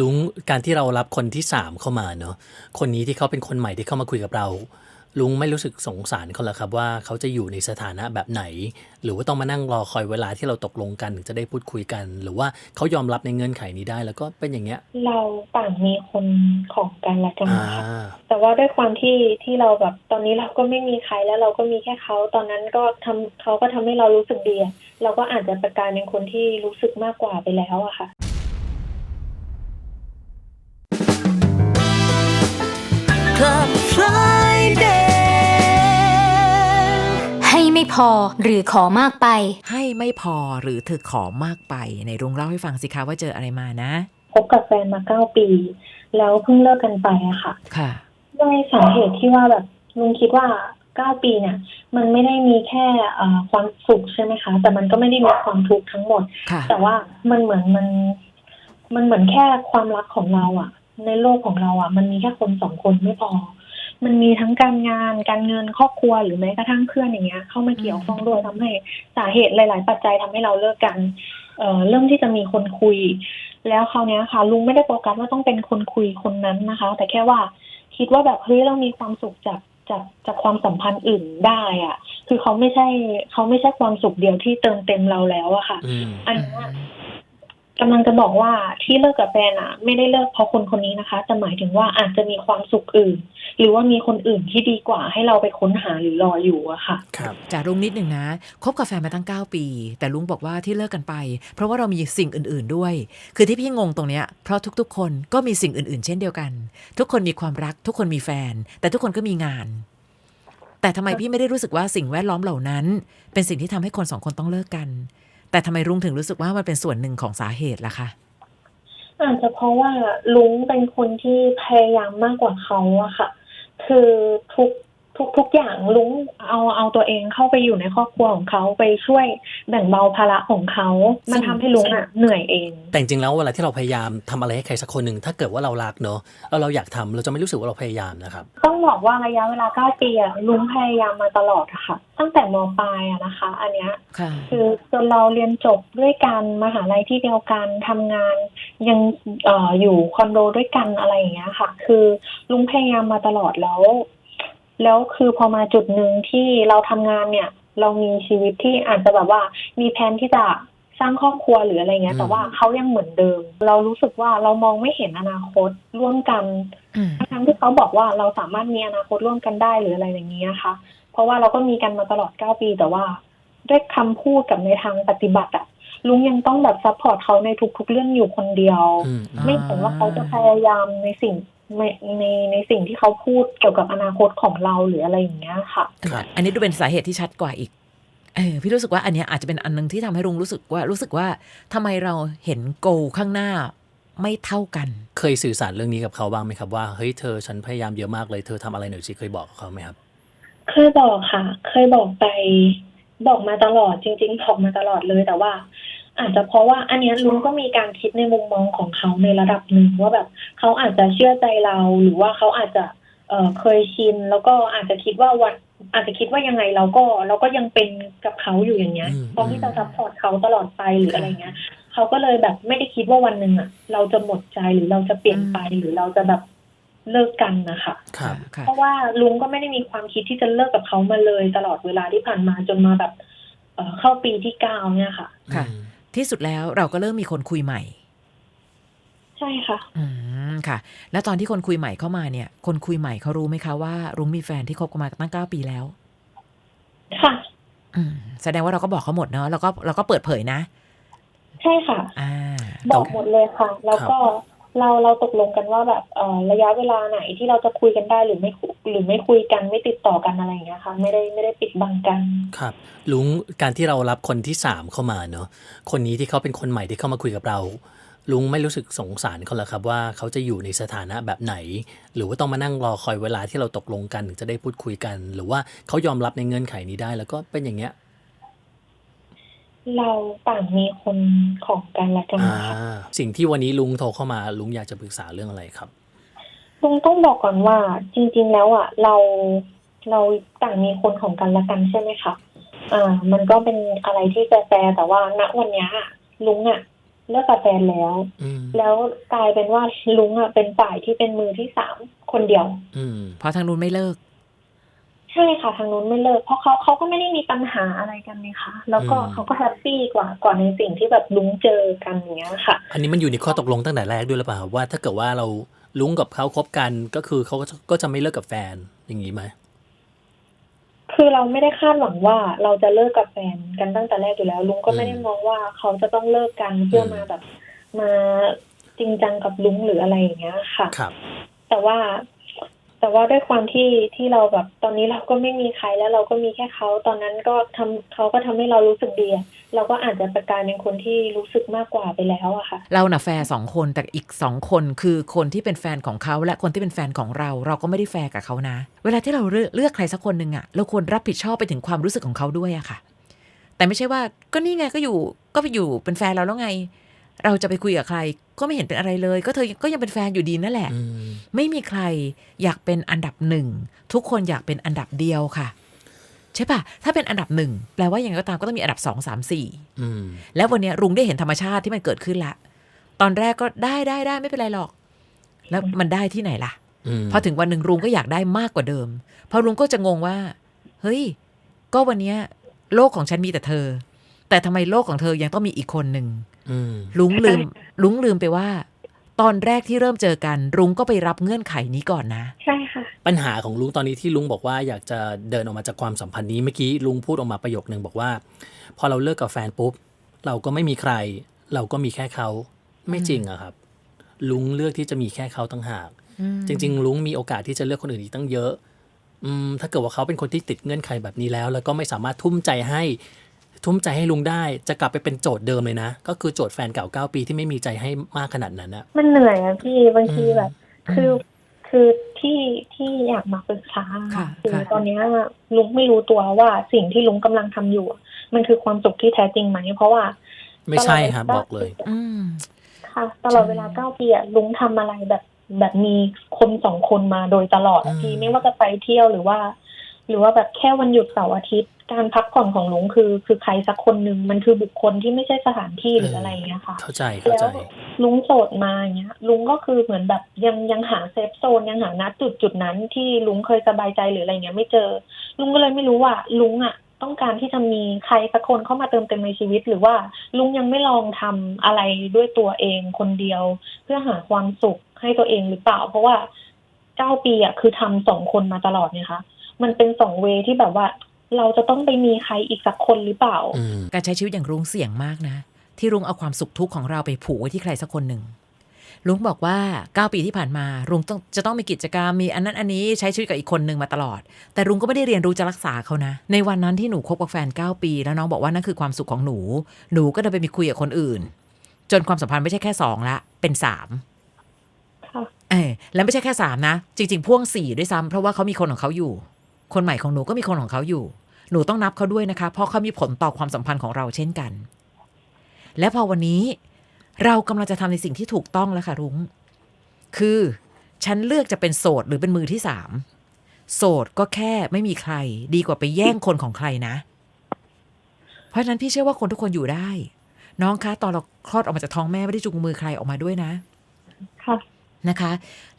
ลุงการที่เรารับคนที่สามเข้ามาเนาะคนนี้ที่เขาเป็นคนใหม่ที่เข้ามาคุยกับเรา ลุงไม่รู้สึกสงสารเขาเหรอครับว่าเขาจะอยู่ในสถานะแบบไหน หรือว่าต้องมานั่งรอคอยเวลาที่เราตกลงกันถึงจะได้พูดคุยกัน หรือว่าเขายอมรับในเงื่อนไขนี้ได้ แล้วก็เป็นอย่างเงี้ย เราต่างมีคนของกันและกันอ่า ค่ะแต่ว่าด้วยความที่ที่เราแบบตอนนี้เราก็ไม่มีใครแล้วเราก็มีแค่เขาตอนนั้นก็ทำเขาก็ทำให้เรารู้สึกดีอะเราก็อาจจะประกลายเป็นคนที่รู้สึกมากกว่าไปแล้วอะค่ะ Club Friday ให้ไม่พอหรือขอมากไป ให้ไม่พอหรือเธอขอมากไปในรุงเล่าให้ฟังสิคะว่าเจออะไรมานะ คบกับแฟนมาเก้าปี แล้วเพิ่งเลิกกันไปอะค่ะ ค่ะด้วยสาเหตุที่ว่าแบบลุงคิดว่าเก้าปีเนี่ย มันไม่ได้มีแค่เอ่อความสุขใช่ไหมคะ แต่มันก็ไม่ได้มีความทุกข์ทั้งหมด ค่ะ แต่ว่ามันเหมือนมัน มันเหมือนแค่ความรักของเราอะ ในโลกของเราอะมันมีแค่คนสองคนไม่พอ มันมีทั้งการงานการเงินครอบครัวหรือแม้กระทั่งเพื่อนอย่างเงี้ย เข้ามาเกี่ยวข้องด้วยทำให้สาเหตุหลาย ๆ ปัจจัยทำให้เราเลิกกัน เอ่อเริ่มที่จะมีคนคุย แล้วคราวเนี้ยค่ะ ลุงไม่ได้โฟกัสว่าต้องเป็นคนคุยคนนั้นนะคะ แต่แค่ว่าคิดว่าแบบเฮ้ยเรามีความสุขจากจากจากความสัมพันธ์อื่นได้อะคือเขาไม่ใช่เขาไม่ใช่ความสุขเดียวที่เติมเต็มเราแล้วอะค่ะอืมอันเนี้ย กำลังจะบอกว่าที่เลิกกับแฟนอะไม่ได้เลิกเพราะคนคนนี้นะคะแต่หมายถึงว่าอาจจะมีความสุขอื่น หรือว่ามีคนอื่นที่ดีกว่าให้เราไปค้นหาหรือรออยู่อะค่ะ ครับจากลุงนิดหนึ่งนะคบกับแฟนมาตั้ง 9 ปี แต่ลุงบอกว่าที่เลิกกันไป เพราะว่าเรามีสิ่งอื่น ๆด้วย คือที่พี่งงตรงเนี้ยเพราะทุกๆ คนก็มีสิ่งอื่น ๆ เช่นเดียวกัน ทุกคนมีความรัก ทุกคนมีแฟน แต่ทุกคนก็มีงาน แต่ทำไมพี่ไม่ได้รู้สึกว่าสิ่งแวดล้อมเหล่านั้น เป็นสิ่งที่ทำให้คนสองคนต้องเลิกกัน แต่ทำไมลุงถึงรู้สึกว่ามันเป็นส่วนหนึ่งของสาเหตุล่ะคะอาจจะเพราะว่าลุงเป็นคนที่พยายามมากกว่าเขาอะค่ะ คือทุก ทุกทุกอย่างลุงเอาเอาตัวเองเข้าไปอยู่ในครอบครัวของเขาไปช่วยแบ่งเบาภาระของเขา มันทำให้ลุงอะเหนื่อยเอง แต่จริงๆแล้วเวลาที่เราพยายามทำอะไรให้ใครสักคนหนึ่งถ้าเกิดว่าเรารักเนาะแล้วเราอยากทำเราจะไม่รู้สึกว่าเราพยายามนะครับ ต้องบอกว่าระยะเวลาเก้าปีอะลุงพยายามมาตลอดอะค่ะ ตั้งแต่มปลายอะนะคะ อันเนี้ยค่ะคือจนเราเรียนจบด้วยกันมหาลัยที่เดียวกันทำงาน ยังเอ่ออยู่คอนโดด้วยกันอะไรอย่างเงี้ยค่ะ คือลุงพยายามมาตลอดแล้ว แล้วคือพอมาจุดหนึ่งที่เราทำงานเนี่ย เรามีชีวิตที่อาจจะแบบว่า มีแผนที่จะสร้างครอบครัวหรืออะไรเงี้ยอืมแต่ว่าเขายังเหมือนเดิม เรารู้สึกว่าเรามองไม่เห็นอนาคตร่วมกันอืมทั้งที่เขาบอกว่าเราสามารถมีอนาคตร่วมกันได้หรืออะไรอย่างนี้นะคะ เพราะว่าเราก็มีกันมาตลอดเก้าปีแต่ว่าด้วยคำพูดกับในทางปฏิบัติอะลุงยังต้องแบบซัพพอร์ตเขาในทุกๆเรื่องอยู่คนเดียวอืมไม่เห็นว่าเขาจะพยายามในสิ่ง ในในในสิ่งที่เขาพูดเกี่ยวกับอนาคตของเราหรืออะไรอย่างเงี้ยค่ะ ครับ อันนี้ดูเป็นสาเหตุที่ชัดกว่าอีก เออพี่รู้สึกว่าอันเนี้ยอาจจะเป็นอันหนึงที่ทำให้ลุงรู้สึกว่ารู้สึกว่าทำไมเราเห็นโกข้างหน้าไม่เท่ากัน เคยสื่อสารเรื่องนี้กับเขาบ้างไหมครับว่าเฮ้ยเธอฉันพยายามเยอะมากเลยเธอทำอะไรหน่อยสิเคยบอกกับเขาไหมครับ เคยบอกค่ะ เคยบอกไป บอกมาตลอดจริง ๆ บอกมาตลอดเลยแต่ว่า อาจจะเพราะว่าอันเนี้ยลุงก็มีการคิดในมุมมองของเขาในระดับหนึ่งว่าแบบเขาอาจจะเชื่อใจเราหรือว่าเขาอาจจะเอ่อเคยชิน แล้วก็อาจจะคิดว่าวันอาจจะคิดว่ายังไงเราก็เราก็ยังเป็นกับเขาอยู่อย่างเงี้ยอืม พร้อมที่จะซัพพอร์ตเขาตลอดไปหรืออะไรเงี้ยเขาก็เลยแบบไม่ได้คิดว่าวันหนึ่งอะ เราจะหมดใจหรือเราจะเปลี่ยนไปหรือเราจะแบบเลิกกันนะคะ ครับ ค่ะ เพราะว่าลุงก็ไม่ได้มีความคิดที่จะเลิกกับเขามาเลยตลอดเวลาที่ผ่านมาจนมาแบบ เอ่อเข้าปีที่เก้าเนี่ยค่ะ ค่ะ อืม ที่สุดแล้วเราก็เริ่มมีคนคุยใหม่ ใช่ค่ะ อืมค่ะ แล้วตอนที่คนคุยใหม่เข้ามาเนี่ย คนคุยใหม่เขารู้ไหมคะว่า รุ้งมีแฟนที่คบกันมาตั้งเก้าปีแล้ว ค่ะ อืมแสดงว่าเราก็บอกเขาหมดเนาะแล้วก็เราก็เปิดเผยนะ ใช่ค่ะ อ่าบอกหมดเลยค่ะ แล้วก็ เราเราตกลงกันว่าแบบเออระยะเวลาไหนที่เราจะคุยกันได้หรือไม่หรือไม่คุยกันไม่ติดต่อกันอะไรอย่างเงี้ยค่ะไม่ได้ไม่ได้ปิดบังกันครับ ลุงการที่เรารับคนที่สามเข้ามาเนาะคนนี้ที่เขาเป็นคนใหม่ที่เข้ามาคุยกับเรา ลุงไม่รู้สึกสงสารเขาเหรอครับว่าเขาจะอยู่ในสถานะแบบไหน หรือว่าต้องมานั่งรอคอยเวลาที่เราตกลงกันถึงจะได้พูดคุยกัน หรือว่าเขายอมรับในเงื่อนไขนี้ได้ แล้วก็เป็นอย่างเงี้ย เราต่างมีคนของกันและกันอ่าค่ะสิ่งที่วันนี้ลุงโทรเข้ามาลุงอยากจะปรึกษาเรื่องอะไรครับ ลุงต้องบอกก่อนว่า จริง ๆ แล้วอะ เราเราต่างมีคนของกันและกันใช่ไหมคะอ่า มันก็เป็นอะไรที่แฟร์ๆแต่ว่าณวันเนี้ยอะลุงอะเลิกกับแฟนแล้ว อืมแล้วกลายเป็นว่าลุงอะเป็นฝ่ายที่เป็นมือที่สามคนเดียว อืมเพราะทางนู้นไม่เลิก ใช่ค่ะทางนู้นไม่เลิก เพราะเขาเขาก็ไม่ได้มีปัญหาอะไรกันนี่ค่ะ แล้วก็อืม เขาก็แฮปปี้กว่ากว่าในสิ่งที่แบบลุงเจอกันอย่างเงี้ยค่ะ อันนี้มันอยู่ในข้อตกลงตั้งแต่แรกด้วยหรือเปล่าว่าถ้าเกิดว่าเราลุงกับเขาคบกันก็คือเขาก็จะก็จะไม่เลิกกับแฟนอย่างนี้ไหมคือเราไม่ได้คาดหวังว่าเราจะเลิกกับแฟนกันตั้งแต่แรกอยู่แล้ว ลุงก็ไม่ได้มองว่าเขาจะต้องเลิกกันเพื่อมาแบบ มาจริงจังกับลุงหรืออะไรอย่างเงี้ยค่ะ ครับ แต่ว่า แต่ว่าด้วยความที่ที่เราแบบตอนนี้เราก็ไม่มีใครแล้วเราก็มีแค่เขาตอนนั้นก็ทำเขาก็ทำให้เรารู้สึกดีเราก็อาจจะประกายเป็นคนที่รู้สึกมากกว่าไปแล้วอะค่ะ เราหน่ะแฟร์สองคนแต่อีกสองคนคือคนที่เป็นแฟนของเขาและคนที่เป็นแฟนของเรา เราก็ไม่ได้แฟร์กับเขานะ เวลาที่เราเลือกเลือกใครสักคนหนึ่งอะเราควรรับผิดชอบไปถึงความรู้สึกของเขาด้วยอะค่ะ แต่ไม่ใช่ว่าก็นี่ไงก็อยู่ก็ไปอยู่เป็นแฟนเราแล้วไง เราจะไปคุยกับใคร ก็ไม่เห็นเป็นอะไรเลย ก็เธอก็ยังเป็นแฟนอยู่ดีนั่นแหละอืมไม่มีใครอยากเป็นอันดับหนึ่ง ทุกคนอยากเป็นอันดับเดียวค่ะ ใช่ปะถ้าเป็นอันดับหนึ่งแปลว่าอย่างไรก็ตามก็ต้องมีอันดับสองสามสี่อืมแล้ววันเนี้ยรุงได้เห็นธรรมชาติที่มันเกิดขึ้นละตอนแรกก็ได้ได้ได้ไม่เป็นไรหรอก แล้วมันได้ที่ไหนล่ะอืมพอถึงวันหนึ่งรุงก็อยากได้มากกว่าเดิมเพราะรุงก็จะงงว่า เฮ้ย ก็วันเนี้ยโลกของฉันมีแต่เธอ แต่ทำไมโลกของเธอยังต้องมีอีกคนหนึ่งอืม ลุงลืม ลุงลืมไปว่า ตอนแรกที่เริ่มเจอกันรุงก็ไปรับเงื่อนไขนี้ก่อนนะ ใช่ค่ะ ปัญหาของลุงตอนนี้ที่ลุงบอกว่าอยากจะเดินออกมาจากความสัมพันธ์นี้เมื่อกี้ลุงพูดออกมาประโยคนึงบอกว่า พอเราเลิกกับแฟนปุ๊บเราก็ไม่มีใคร เราก็มีแค่เขาไม่จริงอะครับ ลุงเลือกที่จะมีแค่เขาตั้งหาก จริง ๆ ลุงมีโอกาสที่จะเลือกคนอื่นอีกตั้งเยอะอืมถ้าเกิดว่าเขาเป็นคนที่ติดเงื่อนไขแบบนี้แล้ว แล้วก็ไม่สามารถทุ่มใจให้ ทุ่มใจให้ลุงได้จะกลับไปเป็นโจทย์เดิมเลยนะ ก็คือโจทย์แฟนเก่าเก้าปีที่ไม่มีใจให้มากขนาดนั้นอะมันเหนื่อยอะพี่บางทีอืมแบบ คือคือที่ที่อยากมาปรึกษาค่ะคือค่ะตอนเนี้ยลุงไม่รู้ตัวว่าสิ่งที่ลุงกำลังทำอยู่อะมันคือความสุขที่แท้จริงไหมเพราะว่า ไม่ใช่ครับบอกเลย อืมค่ะ ตลอดเวลาเก้าปีอะลุงทำอะไรแบบแบบมีคนสองคนมาโดยตลอดอะอืมพี่ไม่ว่าจะไปเที่ยวหรือว่าห รือว่าแบบแค่วันหยุดเสาร์อาทิตย์ การพักผ่อนของลุงคือ คือใครสักคนหนึ่งมันคือบุคคลที่ไม่ใช่สถานที่หรืออะไรอย่างเงี้ยค่ะ เข้าใจเข้าใจแล้วลุงโสดมาอย่างเงี้ย ลุงก็คือเหมือนแบบยังยังหาเซฟโซนยังหาณจุดจุดนั้นที่ลุงเคยสบายใจหรืออะไรเงี้ยไม่เจอ ลุงก็เลยไม่รู้ว่าลุงอะต้องการที่จะมีใครสักคนเข้ามาเติมเต็มในชีวิต หรือว่าลุงยังไม่ลองทำอะไรด้วยตัวเองคนเดียว เพื่อหาความสุขให้ตัวเองหรือเปล่า เพราะว่าเก้าปีอะคือทำสองคนมาตลอดเนี่ยค่ะ มันเป็นสองเวย์ที่แบบว่า เราจะต้องไปมีใครอีกสักคนหรือเปล่าอืมการใช้ชีวิตอย่างรุ้งเสี่ยงมากนะ ที่รุ้งเอาความสุขทุกข์ของเราไปผูกไว้ที่ใครสักคนหนึ่งลุงบอกว่า 9 ปีที่ผ่านมารุ้งต้องจะต้องมีกิจกรรมมีอันนั้นอันนี้ใช้ชีวิตกับอีกคนหนึ่งมาตลอด แต่รุ้งก็ไม่ได้เรียนรู้จะรักษาเขานะ ในวันนั้นที่หนูคบกับแฟน 9 ปี แล้วน้องบอกว่านั่นคือความสุขของหนู หนูก็เดินไปมีคุยกับคนอื่น จนความสัมพันธ์ไม่ใช่แค่สองละ เป็นสามค่ะเออแล้วไม่ใช่แค่สามนะ จริง ๆ พ่วงสี่ด้วยซ้ำเพราะว่าเขามีคนของเขาอยู่ คนใหม่ของหนูก็มีคนของเขาอยู่ หนูต้องนับเขาด้วยนะคะ เพราะเขามีผลต่อความสัมพันธ์ของเราเช่นกัน และพอวันนี้เรากำลังจะทำในสิ่งที่ถูกต้องแล้วค่ะรุ้ง คือฉันเลือกจะเป็นโสดหรือเป็นมือที่สาม โสดก็แค่ไม่มีใคร ดีกว่าไปแย่งคนของใครนะ เพราะฉะนั้นพี่เชื่อว่าคนทุกคนอยู่ได้ น้องคะตอนเราคลอดออกมาจากท้องแม่ไม่ได้จูงมือใครออกมาด้วยนะ ค่ะ นะคะ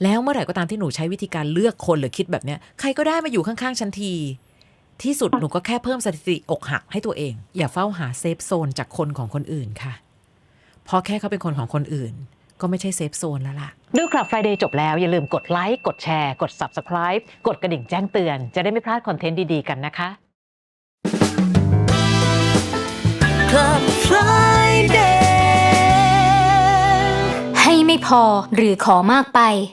แล้วเมื่อไหร่ก็ตามที่หนูใช้วิธีการเลือกคนหรือคิดแบบเนี้ยใครก็ได้มาอยู่ข้างๆฉันที ที่สุดหนูก็แค่เพิ่มสถิติอกหักให้ตัวเอง อย่าเฝ้าหาเซฟโซนจากคนของคนอื่นค่ะเพราะแค่เขาเป็นคนของคนอื่น ก็ไม่ใช่เซฟโซนแล้วล่ะ ดูคลับ Friday จบแล้ว อย่าลืมกดไลค์กดแชร์ กด Subscribe กดกระดิ่งแจ้งเตือน จะได้ไม่พลาดคอนเทนต์ดี ๆ กันนะคะให้ ไม่พอหรือขอมากไป